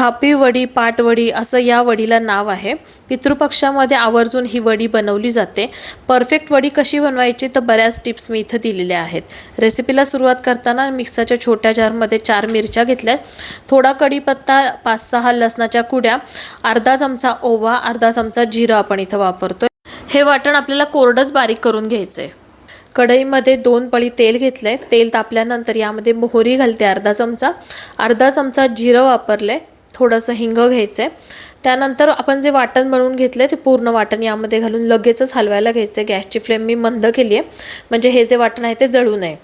थापी वडी पाटवडी असं या वडीला नाव आहे. पितृपक्षामध्ये आवर्जून ही वडी बनवली जाते. परफेक्ट वडी कशी बनवायची तर बऱ्याच टिप्स मी इथं दिलेल्या आहेत. रेसिपीला सुरुवात करताना मिक्सरच्या छोट्या जारमध्ये चार मिरच्या घेतल्या. थोडा कढीपत्ता पाच सहा लसणाच्या कुड्या अर्धा चमचा ओवा अर्धा चमचा जिरा आपण इथं वापरतो हे वाटण आपल्याला कोरडंच बारीक करून घ्यायचं आहे कढईमध्ये दोन पळी तेल घेतलंय. तेल तापल्यानंतर यामध्ये मोहरी घालते अर्धा चमचा. अर्धा चमचा जिरं वापरले थोडंसं हिंग घ्यायचं आहे त्यानंतर आपण जे वाटण बनवून घेतलं ते पूर्ण वाटण यामध्ये घालून लगेचच हलवायला घ्यायचं आहे गॅसची फ्लेम मी मंद केली आहे. म्हणजे हे जे वाटण आहे ते जळू नये.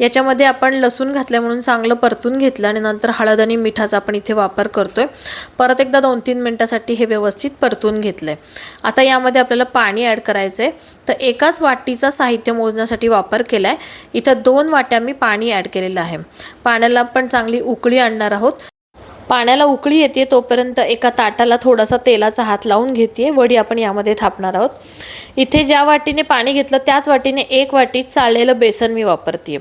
याच्यामध्ये आपण लसूण घातलं म्हणून चांगलं परतून घेतलं आणि नंतर हळद आणि मिठाचा आपण इथे वापर करतो आहे परत एकदा दोन तीन मिनटासाठी हे व्यवस्थित परतून घेतलं आहे आता यामध्ये आपल्याला पाणी ॲड करायचं आहे तर एकाच वाटीचा साहित्य मोजण्यासाठी वापर केला आहे इथं दोन वाट्या मी पाणी ॲड केलेलं आहे. पाण्याला आपण चांगली उकळी आणणार आहोत. पाण्याला उकळी येते तोपर्यंत एका ताटाला थोडासा तेलाचा हात लावून घेते. वडी आपण यामध्ये थापणार आहोत. इथे ज्या वाटीने पाणी घेतलं त्याच वाटीने एक वाटी चाळलेलं बेसन मी वापरते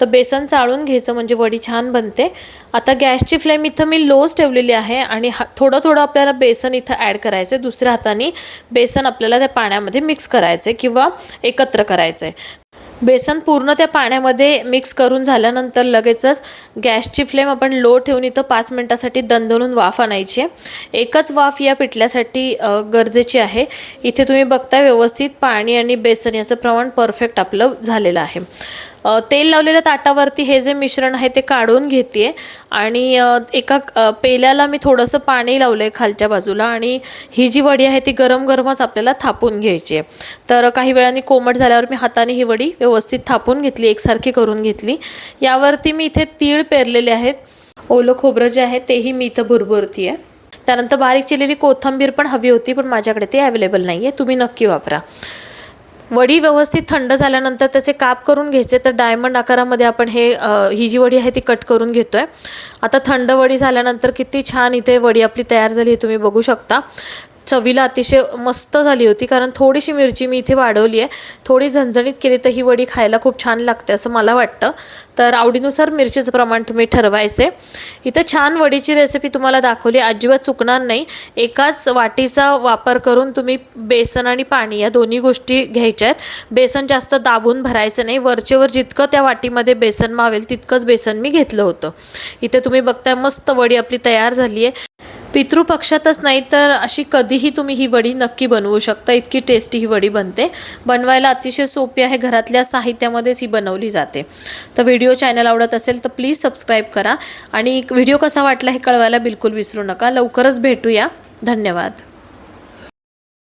तर बेसन चाळून घ्यायचं म्हणजे वडी छान बनते. आता गॅसची फ्लेम इथं मी लोच ठेवलेली आहे आणि हा थोडं थोडं आपल्याला बेसन इथं ॲड करायचं आहे दुसऱ्या हाताने बेसन आपल्याला त्या पाण्यामध्ये मिक्स करायचं आहे किंवा एकत्र करायचं आहे बेसन पूर्ण त्या पाण्यामध्ये मिक्स करून झाल्यानंतर लगेचच गॅसची फ्लेम आपण लो ठेवून इथं पाच मिनटासाठी दणदणून वाफ आणायची एकच वाफ या पिठल्यासाठी गरजेची आहे. इथे तुम्ही बघताय व्यवस्थित पाणी आणि बेसन याचं प्रमाण परफेक्ट आपलं झालेलं आहे. तेल लावलेल्या ताटावरती हे जे मिश्रण आहे ते काढून घेते आणि एका पेल्याला मी थोडंसं पाणी लावलं आहे खालच्या बाजूला आणि ही जी वडी आहे ती गरम गरमच आपल्याला थापून घ्यायची आहे. तर काही वेळाने कोमट झाल्यावर मी हाताने ही वडी व्यवस्थित थापून घेतली एकसारखी करून घेतली. यावरती मी इथे तीळ पेरलेले आहेत. ओलं खोबरं जे आहे तेही मी इथं भुरभुरती आहे त्यानंतर बारीक चिरलेली कोथिंबीर पण हवी होती पण माझ्याकडे ते अवेलेबल नाही आहे तुम्ही नक्की वापरा. वडी व्यवस्थित थंड झाल्यानंतर त्याचे काप करून घ्यायचे. तर डायमंड आकारामध्ये आपण हे ही जी वडी आहे ती कट करून घेतो आहे आता थंड वडी झाल्यानंतर किती छान इथे वडी आपली तयार झाली हे तुम्ही बघू शकता. चवीला अतिशय मस्त झाली होती कारण थोडीशी मिरची मी इथे वाढवली आहे. थोडी झणझणीत केली तर ही वडी खायला खूप छान लागते असं मला वाटतं. तर आवडीनुसार मिरचीचं प्रमाण तुम्ही ठरवायचे. इथं छान वडीची रेसिपी तुम्हाला दाखवली अजिबात चुकणार नाही. एकाच वाटीचा वापर करून तुम्ही बेसन आणि पाणी या दोन्ही गोष्टी घ्यायच्या आहेत. बेसन जास्त दाबून भरायचं नाही. वरचेवर जितकं त्या वाटीमध्ये बेसन मावेल तितकंच बेसन मी घेतलं होतं. इथे तुम्ही बघताय मस्त वडी आपली तयार झाली आहे. पितृपक्षातच नाही तर अशी कधीही तुम्ही ही वडी नक्की बनवू शकता. इतकी टेस्टी ही वडी बनते. बनवायला अतिशय सोपी आहे. घरातल्या साहित्यामध्येच ही बनवली जाते. तर व्हिडिओ चॅनल आवडत असेल तर प्लीज सबस्क्राईब करा. आणि व्हिडिओ कसा वाटला हे कळवायला बिलकुल विसरू नका. लवकरच भेटूया. धन्यवाद.